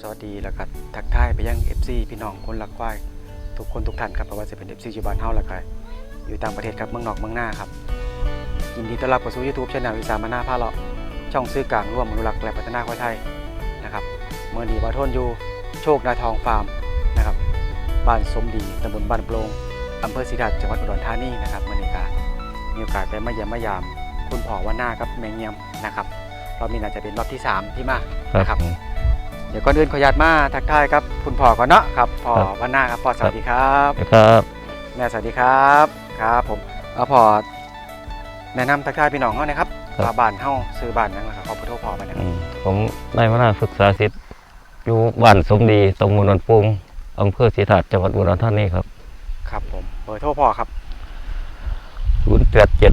สวัสดีแล้วก็ทักทายไปยัง FC พี่น้องคนรักควายทุกคนทุกท่านครับเพราะว่าจะเป็น FC อยู่บ้านเฮาแล้วก็อยู่ต่างประเทศครับเมืองนอกเมืองหน้าครับยินดีต้อนรับเข้าสู่ YouTube Channel อีสามานาพาเลาะช่องซื้อกลางร่วมอนุรักษ์และพัฒนาควายไทยนะครับเมื่อนี้บาทนอยู่โชคนาทองฟาร์มนะครับบ้านสมดีตำบลบ้านโปรงอำเภอศรีดาจังหวัดอุดรธานีนะครับเมื่อนี้ก็มีโอกาสได้มาเยี่ยมมายาม คุณพ่อวันหน้าครับแมงเงียมนะครับรอบนี้น่าจะเป็นรอบที่สามที่มานะครับ เดี๋ยวก่อนอื่นขออนุญาตมาทักทายครับคุณพ่อก่อนเนาะครับพ่อครับ วันหน้าครับพ่อสวัสดีครับครับแม่สวัสดีครับครับผมเอาพ่อแนะนำทักทายพี่น้องเขาหนะครับว่าบ้านเฮาซื้อบ้านนั่นแหละครับขอพุทโธพ่อไปนะคอืรับมผมนายมนาศึกษาศิษย์อยู่บ้านสมดีตำบลนนปุงอำเภอศรีถาดจังหวัดอุดรธานีครับครับผมเบอร์โทรพ่อครับ0 8 7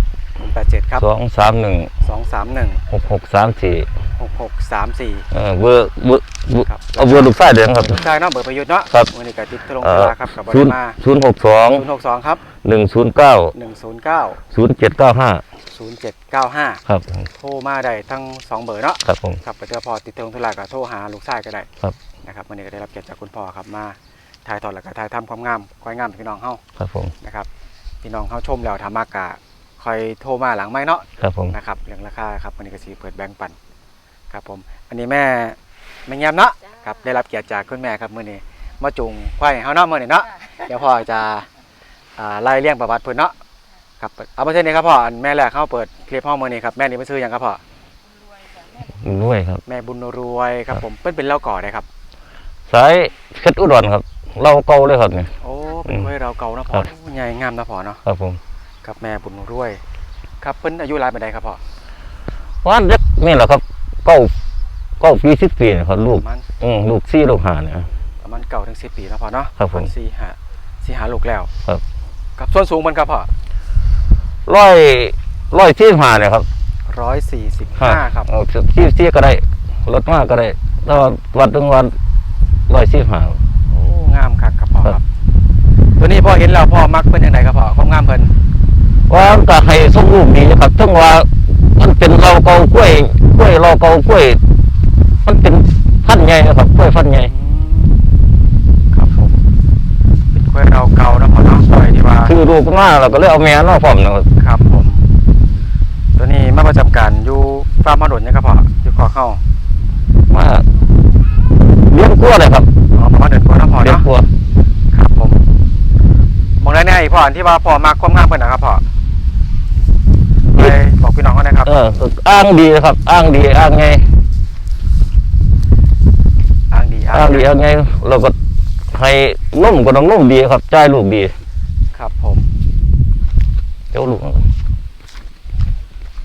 87ครับ2 3 1 231 6 6 3 4 6634เออเบอร์เบอร์เบอร์ครับเอาเบอร์ลูกชายเดือนครับใช่เนาะเบอร์ประยุทธ์เนาะครับ วันนี้ก็ติดตรงเอ่เวอลาครับกับบศูรินย์มาศูนย์หกสอง062ครับหนึ่งศูนย์เก้า109ศูนย์เจ็ดเก้าห้า0795ครับโทรมาได้ทั้งสองเบอร์เนาะครับผม ครับไปเจอพอติดตรงธุระก็โทรหาลูกชายก็ได้ครับ นะครับวันนี้ก็ได้รับเกียรติจากคุณพ่อครับมาถ่ายทอดแล้วก็ถ่ายทำความงามควายงามให้พี่น้องเฮาครับผมนะครับพี่น้องเฮาชมแล้วทามากกะคอยโทรมาหลังไม่เนาะ ครับผม นะครับเรื่องราคาครับวันนี้ก็สิเปิดแบ่งปัน ครับผม อันนี้แม่แม่เงียบเนาะครับได้รับเกียรติจากคุณแม่ครับมื้อนี้มาจุงควายให้เฮาเนาะมื้อนี้เนาะเดี๋ยวพ่อจะอ่าไล่เรียงประวัติเพิ่นเนาะครับเอามาเช่นนี้ครับพ่ออันแม่แรกเข้าเปิดคลิปห้องมื้อนี้ครับแม่นี่มาซื้อหยังครับพ่อรวยครับ แม่บุญรวยครับผมเพิ่นเป็นเล่าก่อได้ครับ สายเพชรอุดรครับ เราเก่าเลยครับเนี่ย โอ้เป็นอืมกล้วยเราเก่านะพ่อครับโอ้ใหญ่งามนะพ่อเนาะครับผมครับแม่บุญรวย ครับเพิ่นอายุหลายปานใดครับพ่อ ว่านเล็กนี่แหละครับ เก้าเก้าปีสิบปีนะครับลูปกระมาณอืมลูกซี่ลูกหาเนี่ย ประมาณเก่าถึงสิบปีนะพ่อเนาะครับผมเพิ่นสี่หาสี่หาลูกแล้วครับครับส่วนสูงมันครับพ่อร้อยร้อยที่หาเนี่ยครับร้อยสี่สิบห้าครับเอาที่ที่ก็ได้รถมากก็ได้ถ้าวัดถึงวันร้อยที่หา โอ้งามคักครับพ่อครับครับตัวนี้พ่อเห็นแล้วพ่อมักเพิ่นยังไงครับพ่อความงามเพิ่นว่ามันก็ให้สมรูปดีนะครับทั้งว่า มันเป็นเราเกากล้วยกล้วยเราเกากล้วย มันเป็นพันธุ์ใหญ่นะครับกล้วยพันธุ์ใหญ่อืมครับผมเป็นกล้วยเราเก่านะพ่อเนาะกล้วยที่ว่าคือลูกมาเราก็เลยเอาแม่มาพร้อมนะครับครับผม ตัวนี้มาประจำการอยู่ฟาร์มมาดนเนี่ยครับพ่ออยู่ขอเข้ามาเลี้ยงกล้วยเลยครับอ๋อประมาณเดือนกว่านะพ่อเลี้ยงเนาะกล้วยครับผมมองได้แน่อีกพ่ออันที่ว่าพ่อมากความงามเพิ่นนะครับพ่อไป บอกพี่น้องเขานะครับ เอออ้างดีนะครับ อ้างดีอ้างไงอ้างดีอ้างดีอ้างไงเราก็ให้นุ่มก็ต้องนุ่มดีครับจ่ายลูกดี ครับผมเจ้าลูก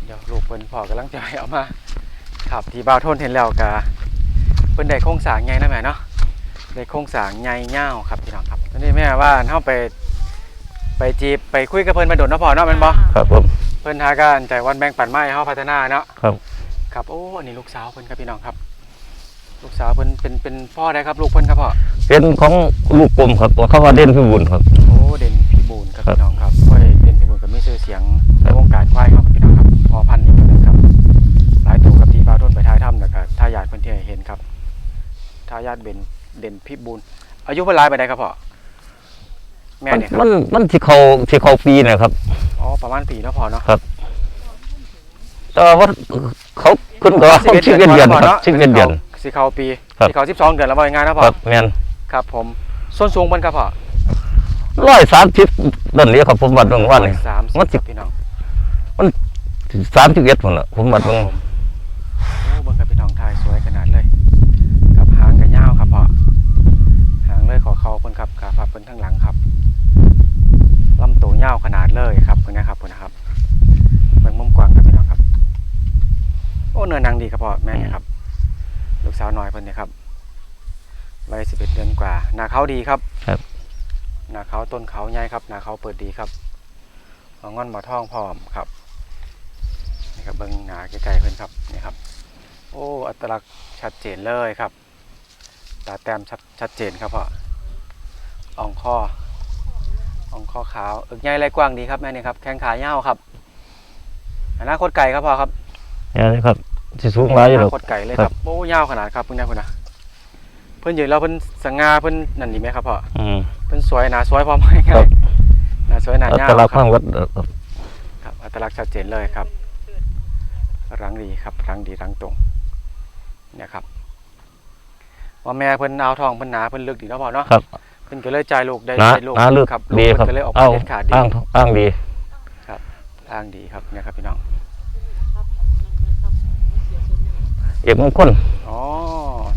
เดี๋ยวลูกเพิ่นพ่อกำลังจะให้เอามาครับที่บ่าวโทนเห็นแล้วกะเพิ่นได้โครงสร้างใหญ่นะแม่เนาะได้โครงสร้างใหญ่ยาวครับพี่น้องครับตอนนี้แม่ว่าเฮาไปไปจีบไปคุยกับเพิ่นมาโดนเนาะพ่อเนาะแม่นบ่ครับผม เพิ่นหาการใจวันแบ่งปันไม้ให้เฮาพัฒนาเนาะครับ ครับโอ้อันนี้ลูกสาวเพิ่นครับพี่น้องครับ ลูกสาวเพิ่นเป็นเป็นพ่อได้ครับลูกเพิ่นครับพ่อเป็นของลูกกลมครับว่าเขาว่าเด่นพิบูลครับ โอ้เด่นพี่บูนครับครับพี่น้องครับค่อยเด่นพี่บูนก็มีชื่อเสียงในวงการควายครับพี่น้องครับพอพันธุ์นี่ตัวหนึงครับ หลายตัวกับที่ฟ้าต้นไปท้ายถ้ำแล้วก็ทายาทเพิ่นที่ให้เห็นครับทายาทเบนเด่นพี่บูนอายุเพิ่นหลายไปได้ครับพ่อ แม่เนี่ยคมัรับนมันที่เขาที่เขาปีนะครับ อ๋อประมาณปีแล้วพ่อเนาะ แต่ว่าเขาขึ้นก็เขาชื่อเดือนเดือนครับชื่อเดือนเดือนสิเขาปีครับสิเขาสิบสองเดือนแล้วบ่ยังไงนะคพ่อรับแมนครับผมส้นสูงเพิ่นครับพ่อร้อยสามสิบนั่นเรียกครับผมวัดเบางวันนี่ สามสิบมันสิ ครับพี่น้อง สามสิบเอ็ดหมดละผมวัดเบางโอ้เบิ่งกับพี่น้องทายสวยขนาดเลยกับหางกับยาวครับพ่อหางเลยขอเขาเพิ่นครับขาพับเพิ่นทั้งหลังครับลำตัว ยาวขนาดเลยครับเพิ่นนะครับเพิ่นนะครับเบิ่งมุมกว้างครับพี่น้องครับ โอ้เนื้อหนังดีครับพ่อแม่เนี่ยครับ ลูกสาวน้อยเพิ่นเนี่ยครับวัยสิบเอ็ดเดือนกว่าหน้าเขาดีครับครับหน้าเขาต้นเขาใหญ่ครับหน้าเขาเปิดดีครับหัวงอนหมอทองพร้อมครับนี่ครับเบิ้งหน้าใกล้ๆเพิ่นครับนี่ครับ โอ้อัตลักษณ์ชัดเจนเลยครับตาแต้มชัดชัดเจนครับพ่ออ่องคอ อ่องคอขาวเอึกใหญ่ไรกว้างดีครับแม่นี่ครับ แข้งขาเย้าวครับอนาคตไก่ครับพ่อครับนี่นครับที่สูงหลายอยู่หรอกอนาคตไก่เลยคครัรับบโอ้ยาวขนาดครับคุณยายคุณนะเพิ่นยืนแล้วเพิ่นสง่าเพิ่นนั่นดีไหมครับพ่ออืมเพิ่นสวยหนาสวยพร้อมให้ครับหนาสวยหนาอัยาวตลักษณ์คข้ารับงวัดครับอัตลักษณ์ชัดเจนเลยครับรังดีครับรังดีรังตรงเนี่ยครับว่าแม่เพิ่นเอาทองเพิ่นหนาเพิ่นลึกดีเนาะพ่อเนาะ ครับ เพิ่นก็เลยจ่ายลูกได้หนาได้ลูกหนาลึกครับดีลูกครับเพิ่นก็เลยออกมาเอาเด็ดขาดดีอ้างอ้างดีอ้างดีครับเนี่ยครับพี่น้องเอกมงคลอ๋อ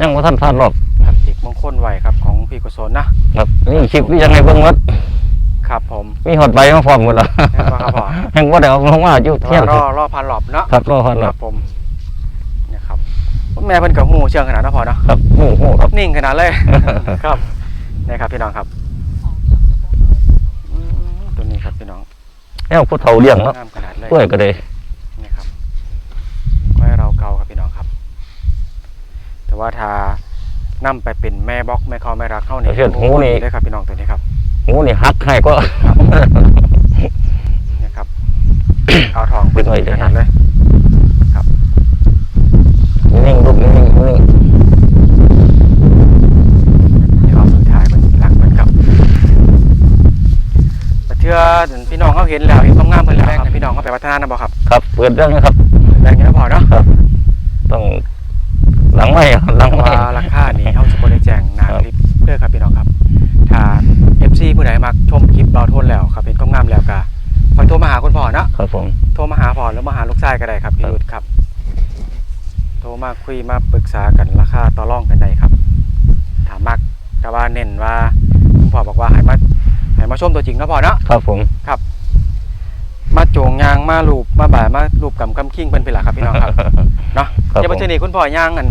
ยังว่าท่านผ่านรอบครับเอกมงคลไหวครับของพี่กุศลนะครับนี่คลิปนี่ยังไงเบิ่งวัดครับผมมีหอดใบมาพร้อมหมดแล้วแม่นบ่ครับพ่อแห่งว่าได้เอาลงมาอยู่แต่เที่ยงว่ารอรอพันหลอบเนาะครับรอผ่านรคอรับบผมเนี่ยครับแม่เพิ่นกับหูเชื่องขนาดนั้นพอเนาะครับโอ้โหครับนิ่งขนาดเลยครับ นี่ครับพี่น้องครับอืมตัวนี้ครับพี่น้องแนวผู้เฒ่าเลี้ยงเนาะงามขนาดเลยกล้วยก็ได้นี่ครับกล้วยเราเก่าครับพี่น้องครับ แต่ว่าถ้านำไปเป็นแม่บล็อกแม่คอแม่รักเข้านี่เพื่อนหูนี่ได้ครับพี่น้องตัวนี้ครับหูนี่หักให้ก็นี่ครับเอาทองเป็นไงเดี๋ยวขนาดเลยนิ่งลูกนิ่งนิ่ง เดี๋ยวเอาสุดท้ายมันหลังมันครับแต่ เทื่อพี่น้องเขาเห็นแล้วเห็นความงามเพิ่นแล้วครับพี่น้องเขาไปพัฒนานะบ่ครับครับ เปิดเรื่องนะครับแบ่งกันแล้วพอเนาะครับ ต้องหลังไม่หลังเพราะไม่ว่าราคานี่เขาจะบ่ได้แจ้งหนาครับคลิปเด้อครับพี่น้องครับ ถ้า FC ผู้ใดมักชมคลิปเราโทนแล้วครับเห็นความงามแล้วก็คอยโทรมาหาคุณพ่อเนาะครับผมโทรมาหาพ่อหรือมาหาลูกชายก็ได้ครับพี่ครับรุดครับโทรมาคุยมาปรึกษากันราคาต่อรองกันได้ครับถามมักแต่ว่าเน้นว่าคุณพ่อบอกว่าให้มา ให้มาชมตัวจริงก็พอเนาะครับผมมาโจงยางมาลูบมาบ่ายมาลูบกำกำคิงเป็นเป็นหลักครับพี่น้องครับเนาะครับเดี๋ยวผบัมนเทิงนี้คุณพ่อย่างอัน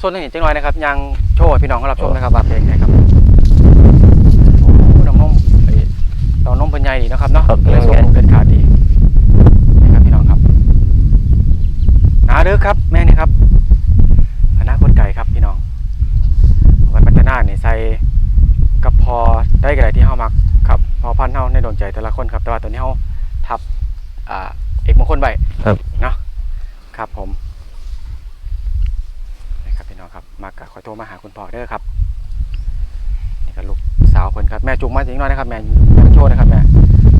ส่วนนี้จังน้อยนะครับยางโชว์ให้พี่น้องเขารับชมนะครับว่าเพลงไหนครับโอ้น้องนมไอ้น้องนมเป็นใหญ่ดีนะครับเนาะเลยส่งลูกเด็ดขาดดีนี่ครับพี่น้องครับหนาเด้อครับ แม่นี่ครับอนาคตไก่ครับพี่น้องเอาไว้พัฒนาเนี่ยใส่กับพอได้กระไรที่ ดวงใจแต่ละคนครับ แต่ว่าตัวนี้เฮาทับอ่าเอกมงคลใบครับ เนาะครับผมนี่ครับพี่น้องครับมากะขอโทรมาหาคุณพ่อเด้อครับนี่ก็ลูกสาวคนครับแม่จุงมาจริงน้อยนะครับแม่แม่ต้องโชว์นะครับแม่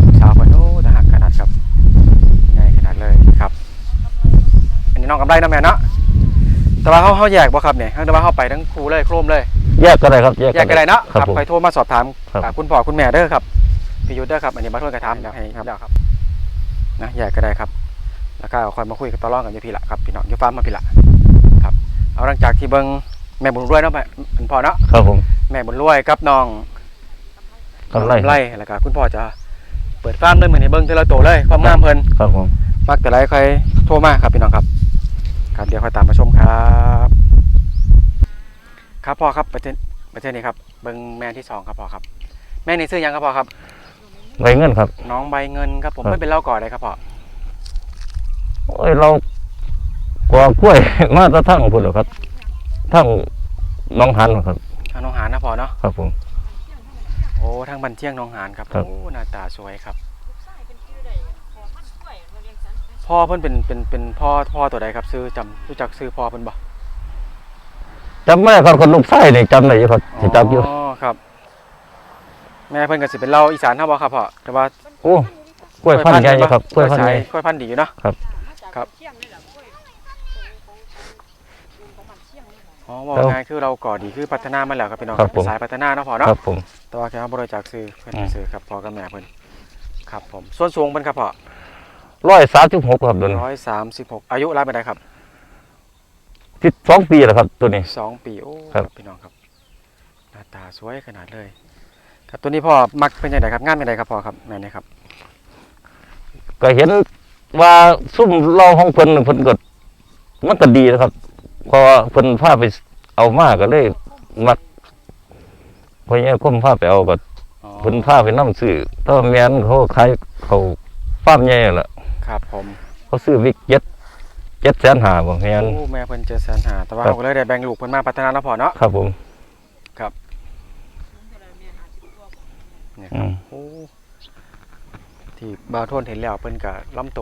ลูกสาวคนโอ้ทหารขนาดครับใหญ่ขนาดเลยครับ อันนี้น้องกำไรเนาะแม่เนาะแต่ว่าเขาเขาแยกบ่ครับเนี่ยแต่ว่าเขาไปทั้งครูเลยโครมเลย แยกก็ได้ครับ แยกแยกกันเลยเนาะครับผม คอยโทรมาสอบถามครับ อ่าคุณพ่อคุณแม่เด้อครับ พี่ยุทธเด้อครับอันนี้มาโทษกระทำแล้วให้ครับแล้วครับนะแยกก็ได้ครับ แล้วก็คอยมาคุยกับตอรองกันอยู่พี่ละครับพี่น้องอยู่ฟาร์มมาพี่ละครับ เอาหลังจากที่เบิ้งแม่บุญรวยเนาะแม่คุณพ่อเนาะครับผมแม่บุญรวยกับน้องกำไรไล่แล้วก็คุณพ่อจะเปิดฟาร์มเลยเหมือนให้เบิ้งเทละโตเลยความงามเพิ่นครับผมมักแต่ไรใครโทรมาครับพี่น้องครับครับเดี๋ยวค่อยตามมาชมครับ ครับพ่อครับประเทศประเทศนี้ครับเบิ้งแม่ที่สองครับพ่อครับ แม่นี่ซื้อยังครับพ่อครับ ใบเงินครับ น้องใบเงินครับผมครับ ไม่เป็นเล่าก่อนเลยครับพ่อโอ้ยเรากว่ากล้วย มาแตะทั้งพุ่นเหรอครับ ทั้งหน้องหันครับ ทางน้องหานนะพ่อเนาะครับผม โอ้ทางบันเชียงน้องหานครับครับ โอ้หน้าตาสวยครับ พ่อเพิ่นเป็นเป็นเป็นพ่อพ่อตัวใดครับซื้อจำรู้จักซื้อพ่อเพิ่นบ่จำไม่ได้ครับคนลูกไส้นี่จำได้อยู่ครับสิจำอยู่ อ๋อครับ แม่เพิ่นก็สิเป็นเล่าอีสานเฮาบ่ครับพ่อแต่ว่าโอ้กล้วยพันธุ์ใหญ่อยู่ครับกล้วยพันธุ์สาใหยญ่กล้วยพันธุ์ดีอยู่เนาะ ครับครับอ๋อว่าครับง่ายคือเราก่อดีคือพัฒนามาแล้วครับพี่น้องครับผม สายพัฒนาเนาะพ่อคเนาะรับผม แต่ว่าแค่ว่าบริจาคซื้อเพิ่นอืมซื้อครับพ่อกับแม่เพิ่นครับผมส่วนสูงเพิ่นครับพ่อร้อยสามสิบหกครับตัวนี้ร้อยสามสิบหกอายุรายไปได้ครับ สิบสองปีแล้วครับตัวนี้ สองปีโอ้ครับ พี่น้องครับ หน้าตาสวยขนาดเลย ครับตัวนี้พ่อมักเป็นยังไงครับงามยังไงครับพ่อครับแม่นี่ครับ ก็เห็นว่าซุ่มเราห้องเพิ่นน่ะเพิ่นก็มันก็ดีนะครับเพราะว่าเพิ่นพาไปเอามาก็เลยมักเพราะงี้ผมพาไปเอาก็อ๋อเพิ่นพาไปนํซื้อถ้าแม่นเขาขายเขาฟาร์มใหญ่นั่นล่ะ ครับผมเขาซื้อวิกเจ็ดเจ็ดแสนหาบ่แม่นโอ้แม่เพิ่นเจอแสนหาแต่ว่าครับเขาก็เลยได้แบ่งลูกเพิ่นมาพัฒนาแล้วพ่อเนาะ ครับผม เนี่ยอืมโอ้ที่บาวโทนเห็นแล้วเพิ่นก็ลำโต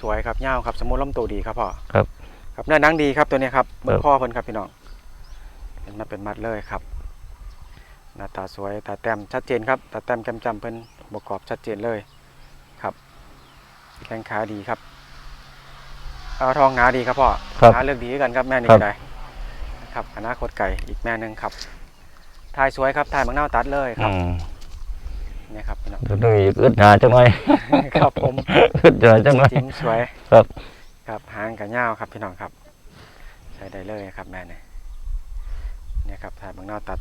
สวยครับยาวครับ สมมุติลำโตดีครับพ่อครับ ครับเนื้อหนังดีครับตัวเนี้ยครับเบิ่งครับพ่อเพิ่นครับพี่น้องเป็นมาเป็นมัดเลยครับหน้าตาสวยตาแต้มชัดเจนครับตาแต้มแก้มจำเพิ่นประกอบชัดเจนเลยครับแข้งขาดีครับเอาทองหนาดีครับพ่อครับหนาเลือกดีคือกันครับแม่นี่ครับก็ได้นะครับอนาคตไก่อีกแม่หนึ่งครับทายสวยครับทายมังนาวตัดเลยคอืรับมเนี่ยครับพี่น้องเดี๋ยวนี้อึดหนาจังหน่อยครับผมอึดหนาจังหน่อยจิ้มสวยครับ ครับหางกับเงาวครับพี่น้องครับ ใช้ได้เลยครับแม่เนี่ยเนี่ยครับถ่ายบางนาวตัด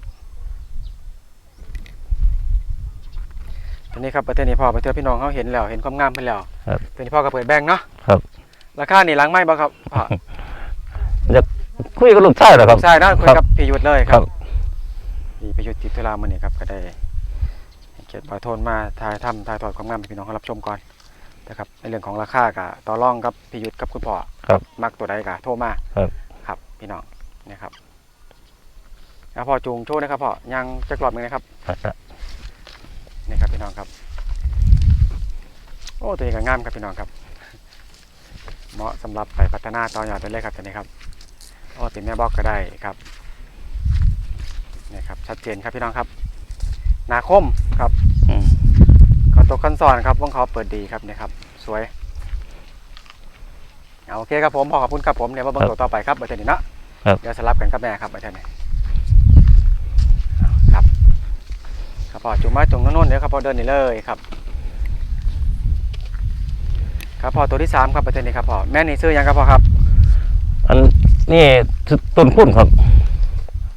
ทีนี้ครับประเทศนี้พ่อประเทศพี่น้องเขาเห็นแล้วเห็นความงามเพิ่นแล้วครับทีนี้พ่อก็เปิดแบงค์เนาะครับราคานี่หล้างไม้บ่ครับพ่อคุยกับลูกชายเหรอครับใช่นะคุยครับกับพี่ยุทธเลยคครัรับบพี่ประยุทธ์ติดธุระมื้อนี้ครับก็ได้ให้เกียร ติบอยโทนมาถ่ายทำถ่ายทอดความงามให้พี่น้องเขารับชมก่อนนะครับในเรื่องของราคาก็ต่อรองกับพี่ยุทธกับคุณพ่อครับมักตัวใดก็โทรมาครับ ครับพี่น้องนะครับแล้วพอจูงโชว์นะครับพ่อยังจะกรอบหนึงนะครับนี่ครับพี่น้องครับ โอ้ตัวนี้ก็งามครับพี่น้องครับ เหมาะสำหรับไปพัฒนาต่อยอดได้เลยครับตัวนี้ครับโอ้ติดแม่บล็อกก็ได้ครับนี่ครับชัดเจนครับพี่น้องครับห นาคมครับอืมก็ตกขั้นสอนครับวงเขาเปิดดีครับเนี่ยครับ สวยเอาโอเคครับผมพอขอบคุณครับผมเดี๋ยวมาเบิ่งตัวต่อไปครับเบอร์เทนนี่เนาะครับเดี๋ยวสลับกันครับแม่ครับเบอร์เทนนี่เอาครับครับพอจุงมาจุงโน่นๆเดี๋ยวครับพอเดินนี่เลยครับ ครับพอตัวที่สามครับเบอร์เทนนี่ครับพอแม่นี่ซื้อยังครับพอครับ อันนี่ต้นคุ้นครับ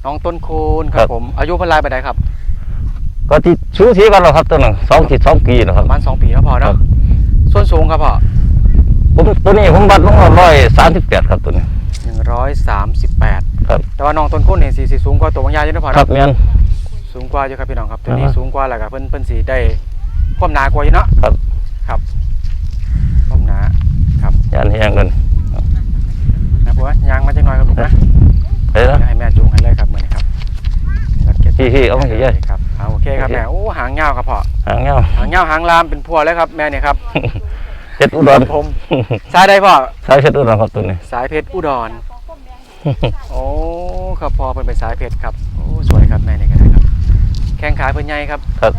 น้องต้นคูณคครัรับบผมอายุเพันลายไปไหนครับ ก็ที่ชูสีกันแล้วครับตัวหนึงสองที่สองปีนะคปรับระมาณสองปีแล้วพอครัเนาะบส่วนสูงครับพ่อผมตัวนี้ผมวัดลงมาร้อยสามสิบแปดครับตัวนี้หนึ่งร้อยสามสิบแปดครับแต่ว่าน้องต้นคูณเห็นสีสีสูงกว่าตัวบางยาอยู่นะพ่อครัเนาะบแม่นสูงกว่าอยู่ครับพี่น้องครับตัวนี้อ่าฮะสูงกว่าแหละครับเพิ่นเพิ่นสีได้ความหนากว่าอยู่เนาะครับครับความหนาครับยันแห้งกันนะผัวยางมาจังหน่อยครับลูกนะเฮ้ยนะให้แม่จูงให้เลยครับเหมือนครับครับเก็บพี่พี่เอามาเยอะครับเอาโอเคครับแม่โอ้หางยาวครับพ่อหางเงาหางยาวหางลามเป็นพัวเลยครับแม่เนี่ยครับเพชรอุดรผมสายใดพ่อสายเพชรอุดรครับตัวนี้สายเพชรอุดรโอ้ครับพอเป็นไปสายเพชรครับโอ้สวยครับแม่นี่ก็ได้ครับแข้งขาเพิ่นใหญ่ครับครับ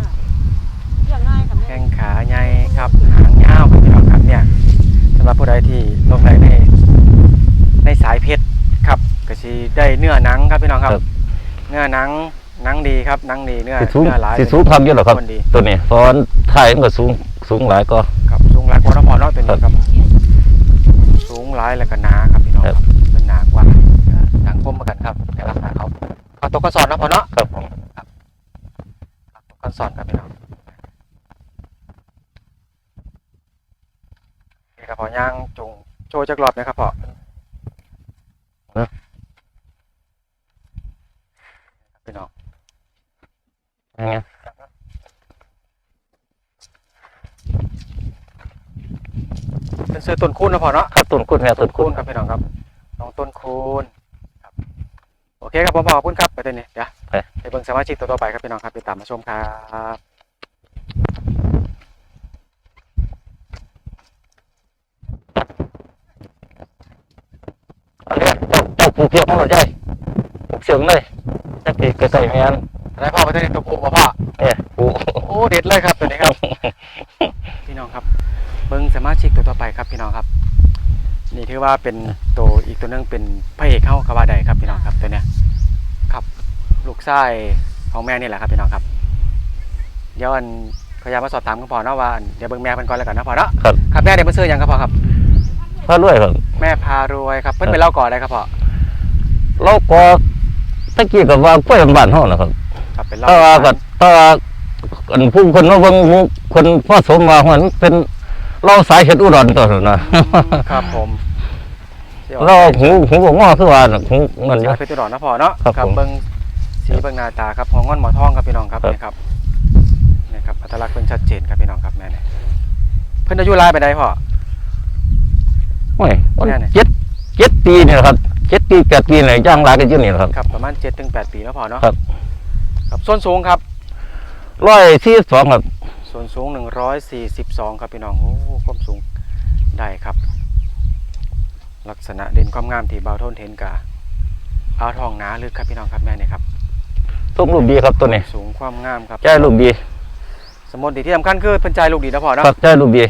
แข้งขาใหญ่ครับหางยาวครับพี่น้องครับเนี่ยสำหรับผู้ใดที่ลงไหลในในสายเพชรครับก็สิได้เนื้อหนังครับพี่น้องครับครับเนื้อหนังห นังดีครับหนังดีเนื้อสิสูงเนื้อหลายสิสูงทำเยอะหรอครับคนดีตัวนี้เพราะว่าถ่ายมันก็สูงสูงหลายก็ ครับสูงหลายกว่าน้องพอเนาะตัวนี้ครับ สูงหลายแล้วก็หนาครับพี่น้องครับเป็นหนากว่าต่างคมเหมือนกันครับในลักษณะเขาเอาตัวกระสอนเนาะพอเนาะครับผมคอนสอนครับพี่น้องนี่ครับพอย่างจงโชว์จักรอบนะครับพอพี่น้อง ยังไงเป็นเสื้อต้นคูณนะพอเนาะครับต้นคุ้นแม่ต้นคูคุ้ณนครับพี่น้องครับน้องต้นคูณครับโอเคครับผมพอขอบคุณครับไปเดี๋ยวนี้เดี๋ยวไปเบิ่งสมาชิกตัวต่อไปครับพี่น้องครับติดตามมาชมครับอันนี้เจ้าเจ้าผูกเชือกมาหน่อยใช่ผูกเชือกเลยจักรีใกล้ๆแม่น อะไรพ่อไปเดี๋ยวนี้ตัวผูกบ่พ่อเนี่ยผูกโอ้เด็ดเลยครับตัวนี้ครับ พี่น้องครับ เบิ้งสมาชิกตัวต่อไปครับพี่น้องครับ นี่ถือว่าเป็นตัวอีกตัวหนึงเป็นพระเอกเข้ากว่าใดครับพี่น้องครับตัวเนี้ยครับ ลูกชายของแม่นี่แหละครับพี่น้องครับเดี๋ยวอันพยายามมาสอบถามคุณพ่อเนาะว่าอันเดี๋ยวเบิ้งแม่เพิ่นก่อนแล้วกันเนาะพ่อเนาะครับครับแม่เดี๋ยวมาซื้อหยังครับพ่อครับพาด้วยครับแม่พารวยครับ เพิ่นไปเล่าก่อนได้ครับพ่อเราก็ตะกี้กับว่ากล้วยบ้านเฮานะครับ ครับเป็นเล่าถ้าว่าก็ถ้าว่าอันผู้คนมาเบิ่งหมู่คนพ่อสมมาว่ามันเป็นเราสายเฮ็ดอุดรตัวนั้นนะครับผมเราหูหูบ่งอคือว่าน่ะหูนั่นอยู่สายเพชรตุดรนะพ่อเนาะครับผม เบิ้งสีเบิ้งหน้าตาครับของงอนหมอทองครับพี่น้องครับครับนี่ครับนี่ครับอัตลักษณ์เพิ่นชัดเจนครับพี่น้องครับแม่เนี่ยเพิ่นอายุหลายไปได้พ่อ โอ้ยมันแน่เนี่ย เจ็ดเจ็ดปีเนี่ยครับเจ็ดปีแปดปีเนี่ยย่างหลายกันอยู่นี่แหละครับ ครับประมาณ7ถึง8ปีแล้วพ่อเนาะครับ ครับส่วนสูงครับร้อยสี่สองครับ ส่วนสูง 142 ครับพี่น้อง โอ้ความสูงได้ครับ ลักษณะเด่นความงามที่เบาโทนเทนกาเอาทองหนาลึกครับพี่น้องครับแม่นี่ครับส้มลูกดีครับตัวนี้สูงความงามครับใจลูกดีสมมติที่สำคัญคือเพิ่นใจลูกดีนะพ่อเนาะ ครับใจลูกดี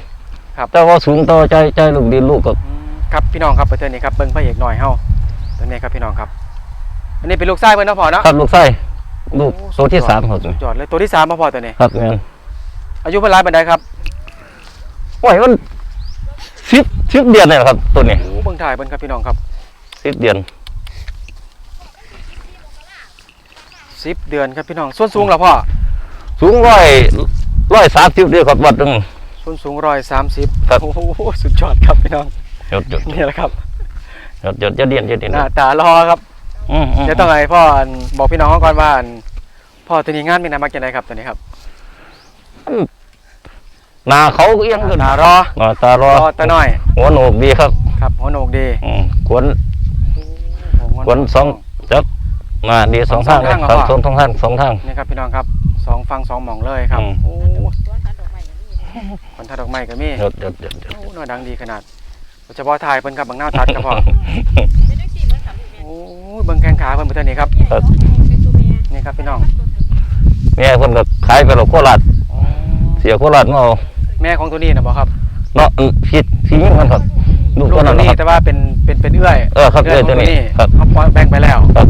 ครับ แต่ว่าสูงต่อใจใจลูกดีลูกก็อืมครับพี่น้องครับประเทศนี้ครับเบิ่งพระเอกหน่อยเฮาตัวนี้ครับพี่น้องครับ อันนี้เป็นลูกชายเพิ่นเนาะพ่อเนาะ ครับลูกไส้ ลูกโอ้ตัวที่สุดยอดสามครับสุดยอดเลยตัวที่สามมาพ่อตัวนี้ครับแม่นอายุเพิ่นหลายปานใดครับโอ้ยมันสิบสิบเดือนเลยครับตัวนี้โอ้เบิ่งถ่ายเพิ่นครับพี่น้องครับสิบเดือน10เดือนครับพี่น้องส่วนสูงล่ะพ่อสูงร้อยร้อยสามสิบเดียวครับวัดหนึงส่วนสูง130ครับโอ้โหสุดยอดครับพี่น้องหยดหยดนี่แหละครับหยดหยดจะเดียนจะเดียนหน้าตารอครับ อืมอืมเดี๋ยวต้องให้พ่ออันบอกพี่น้องเขาก่อนว่าอันพ่อตัวนี้งานเป็นนามากจังไดครับตัวนี้ครับหน้าเขาเอียงขึ้นหน้ารอหน้าตารอรอตาน้อยหัวโหนกดีครับครับหัวโหนกดีอืมขวนหัโหขวนสองจับมาดีสองทางเลยสองทางเหรอครับพ่อสองทางสองทางนี่ครับพี่น้องครับสองฟังสองหม่องเลยครับอืมโอ้สวนสันดอกไม้อย่างนี้คนทัดดอกไม้ก็มีหยดหยดหยดหยดโอ้หน่อยดังดีขนาดโดยเฉพาะถ่ายเพิ่นครับบางหน้าตัดครับพ่อ ยเบิ่งแข้งขาเพิ่นเพิ่นนี่ครับครับเป็นตัวแม่นี่ครับพี่น้องแม่เพิ่นก็ขายไปแล้วโคราชอ๋อเสียโคราชมาเอาแม่ของตัวนี้นะบ่ครับเนาะผิดพี่ยิ่งมันครับลูลูกกตัวตันั้วนนะนี้ครับ แต่ว่าเป็นเป็นเป็นเอื้อยเออครับเอื้อยเอื้ขอองตัวตัวนี้นี้ครับเขาปล่อยแบ่งไปแล้วครับ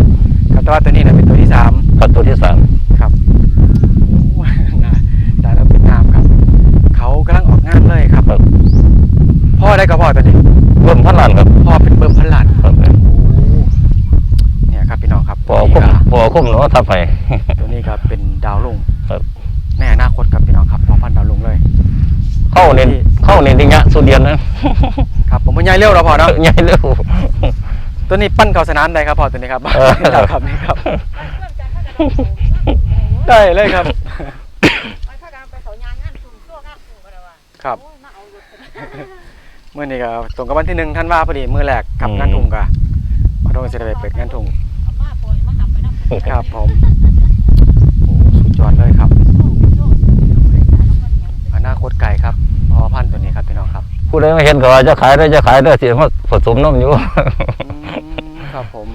ครับแต่ว่าตัวนี้เนี่ยเป็นตัวที่สาม ครับตัวที่สามครับโอ้ยน่าตายแล้วเป็นน้ำครับ เขากำลังออกงานเลยครับครับพ่อได้กับพ่อตัวนี้ เบิ่มพันล้านครับ พ่อเป็นเบิ่มพันล้าน ครับ เนี่ยครับพี่น้องครับ พอ ตัว คุ้มนี้ก็พอคุ้มเนาะทับให้ตัวนี้ก็เป็นดาวลุงครับ ในอนาคตครับพี่น้องครับพ่อพันธุ์ดาวลุงเลย เข้าเน้นเข้าเน้นดิงะสุดเดียนนะครับผมมันใหญ่เร็วแล้วพ่อเนาะใหญ่เร็วตัวนี้ปั้นเข้าสนามได้ครับพ่อตัวนี้ครับเออครับนี่ครับเพื่อนกันเขาจะต้องได้เลยครับไปถ้าการไปเขายานงานสุ่มตัวงานสุ่มก็ได้ว่าครับโอ้ยมาเอารถกันเมื่อนี้ก็ตรงกับวันที่หนึ่งท่านว่าพอดีมือแรกกับงานถุงกะมาโดนเสด็จไปเปิดงานถุง ครับผมโอ้สุดยอดเลยครับ อนาคตไก่ครับพอพันธุ์ตัวนี้ครับพี่น้องครับผู้ใดไม่เห็นก็ว่าจะขายได้จะขายได้เสียมาผสมน้ำอยู่อืมครับผม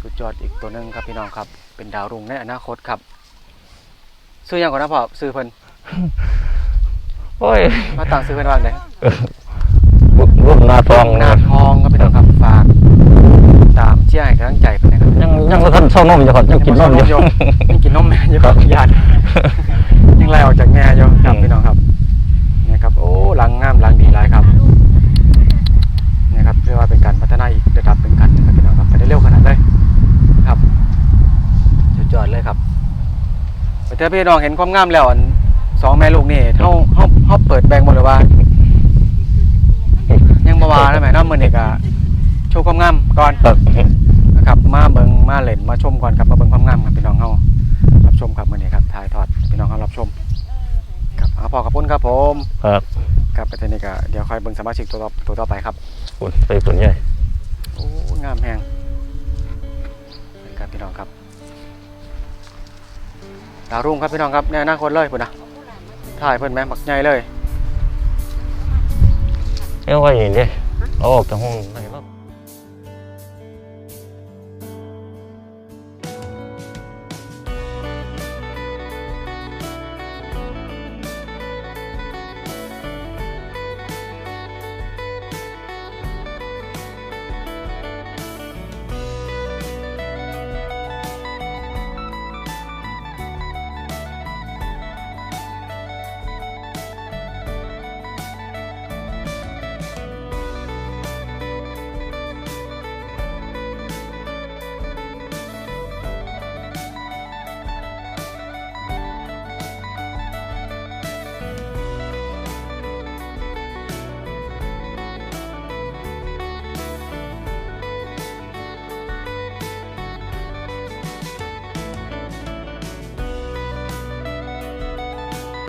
สุดยอดอีกตัวหนึงครับพี่น้องครับ เป็นดาวรุ่งในอนาคตครับ ซื้อหยังก่อนนะพ่อซื้อเพิ่นโอ้ยมาตั้งซื้อเพิ่นว่าไงรูปหน้าทองนานะทองครับพี่น้อง ยังยังบ่ทันเช่านมอยู่ครับยังกินนมอยู่ ยังกินนมแม่อยู่ครับญาติยังไล่ออกจากแง่อยู่ครับอืมพี่น้องครับเนี่ยครับ โอ้หลังงามหลังดีหลายครับเนี่ยครับเรียกว่าเป็นการพัฒนาอีกระดับหนึ่งกันนะครับพี่น้องครับไปได้เร็วขนาดเลยครับสุดยอดเลยครับแต่ถ้าพี่น้องเห็นความงามแล้วอันสองแม่ลูกนี่เฮาเฮาเฮาเปิดแบ่งหมดเลยว่า ยังบ่ว่าได้ไหมเนาะมื้อนี้ก็โชว์ความงามก่อน ครับนะครับมาเบิงมาเล่นมาชมก่อนครับมาเบิงความงามครับพี่น้องเฮารับชมครับมื้อนี้ครับถ่ายทอดพี่น้องเฮารับชมครับเอาพอขอบคุณครับผมครับครับประเทศนี้ก็เดี๋ยวคอยเบิ่งสมาชิกตัวต่อตัวต่อไปครับคุณไปคุณใหญ่โอ้งามแฮงนี่ครับพี่น้องครับดาวรุ่งครับพี่น้องครับในอนาคตเลยพุ่นนะถ่ายเพิ่นแม่บักใหญ่เลยเอ้ยว่าอย่างนี้เอาออกจากห้องได้แล้ว